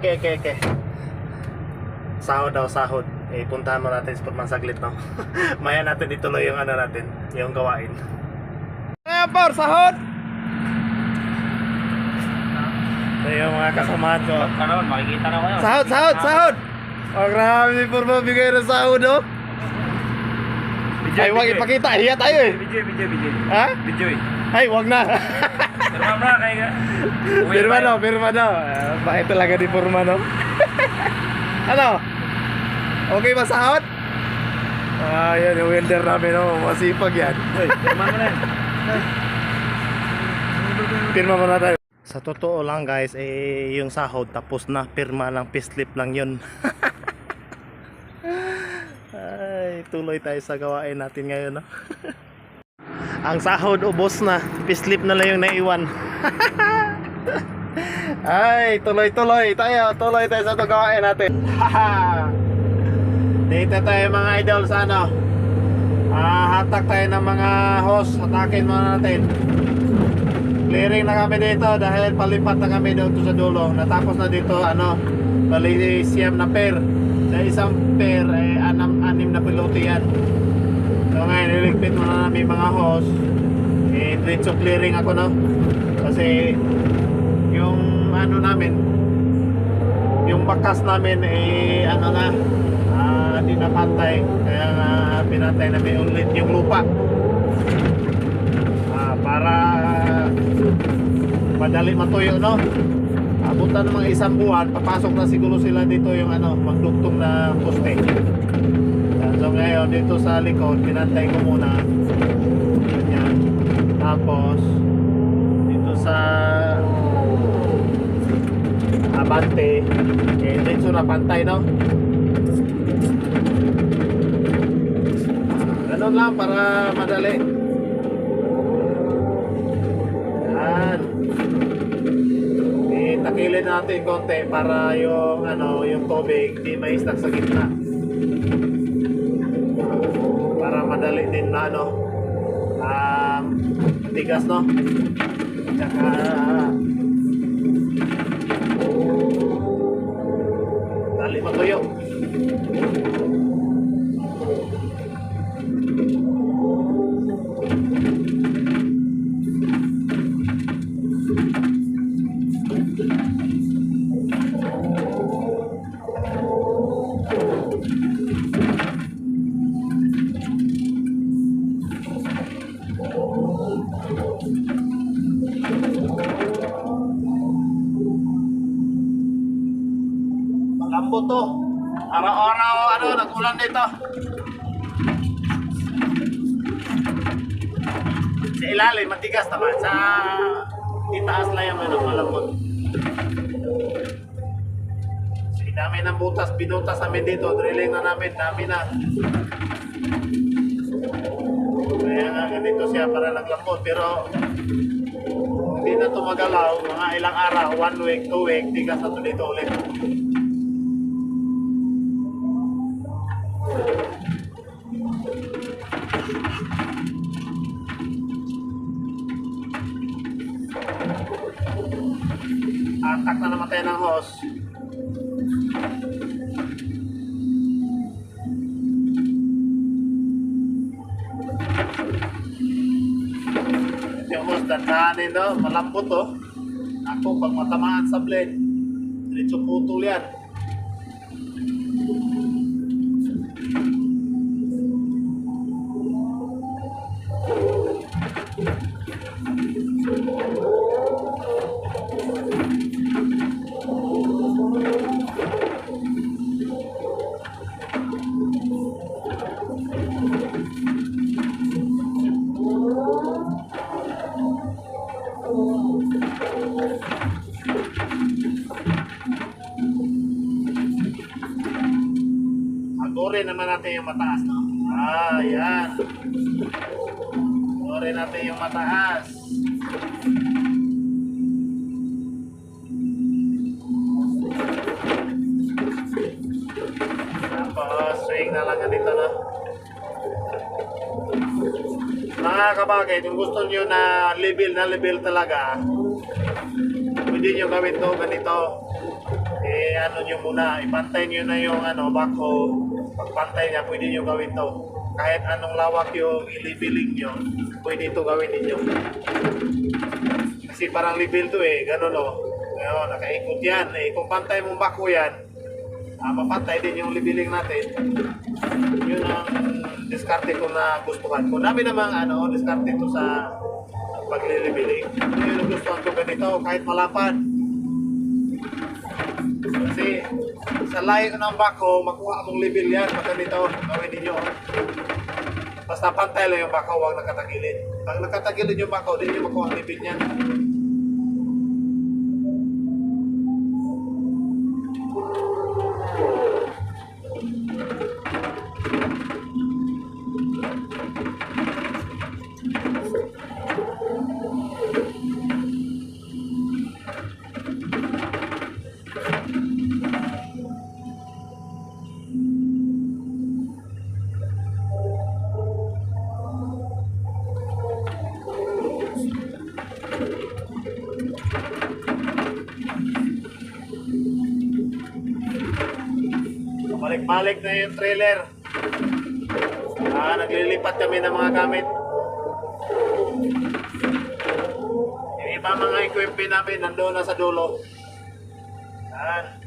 okay, okay, okay. Sahod daw, sahod. Eh, puntahan mo natin sa Purman saglit, no? Maya natin ituloy yung ano natin, yung gawain. Ngayon, Por, sahod! Ito yung mga kasamahan ko. Naman, makikita na kayo. Sahod, sahod, sahod! Oh, grabe si Purman, bigay ng sahod, oh. Ay, wag ipakita, hiya tayo eh. Video, video, video. Ha? Eh. Ay, wag na. Pero mamaya kayo ka. Pirma no, pirma no. Ah, bakit talaga di pirma no? ano? Okay ba sahod? Ah, yan yung welder namin, no? Masipag yan. Pirma mo na. Pirma tayo. Sa totoo lang guys, eh, yung sahod tapos na, pirma lang, pislip lang yun. Ay, tuloy tayo sa gawain natin ngayon, no? Ang sahod ubos na, pislip na lang yung naiwan. Ay, tuloy-tuloy tayo, tuloy tayo sa gawain natin. Dito tayo mga idol sa ano. Ah, hatak tayo ng mga host, hatakin muna natin. Clearing na kami dito dahil palipat na kami doon sa dulo. Natapos na dito ano, bali siyam na pair. Sa isang pair eh anam anim na piloto yan. So ngayon niligpit muna namin mga hose. Eh diretso clearing ako no. Kasi yung ano namin yung bakas namin eh ano na na pantay kaya nga pinantay namin ulit yung lupa Ah, para madali matuyo no abutan ng mga isang buwan papasok na siguro sila dito yung ano magdugtong na poste so ngayon dito sa likod pinantay ko muna. Yan. Tapos dito sa abante. Eh dito na pantay no? Ganun lang para madali. Yan. Itakilin natin konti para yung ano, yung tubig di may stuck sa gitna. Madali din na ano, um, tigas no. Tsaka dali matuyo. Araw-araw ano, nagulan dito. Sa ilalim, matigas naman. Sa itaas lang yung ano, malambot. Dami ng butas. Binutas namin dito. Drilling na namin. Dami na. Kaya nga ganito siya para naglambot. Pero hindi na ito magalaw. Mga ilang araw, one week, two week, tigas na ito dito ulit. Atak na naman tayo ng hose. Yung hose, dandahanin no? malambot to. Ako, pag matamaan sa blade, diretso putol yan. Agurin naman natin yung mataas, no? Ah, yan. Agurin natin yung mataas. Mga kabagay, kung gusto nyo na level na level talaga, pwede nyo gawin to ganito. Eh, ano nyo muna, ipantay nyo na yung ano, backhoe. Pagpantay niya, pwede nyo gawin to. Kahit anong lawak yung ilibiling nyo, pwede ito gawin ninyo. Kasi parang libil to eh, ganun o. Ayun, nakaikot yan. Eh, kung pantay mong backhoe yan, ah, mapantay din yung libiling natin. Yun ang diskarte ko na gustuhan ko. Dami namang ano, diskarte ko sa paglilibiling. Yun ang gustuhan ko ganito, kahit malapad. Kasi sa layo ng bako, makuha mong level yan. Pag ganito, gawin ninyo. Basta pantay lang yung bako, huwag nakatagilid. Pag nakatagilid yung bako, hindi nyo makuha ang niyan. Balik-balik na yung trailer. Ah, naglilipat kami ng mga gamit. Yung iba mga equipment namin nandoon na sa dulo. Yan.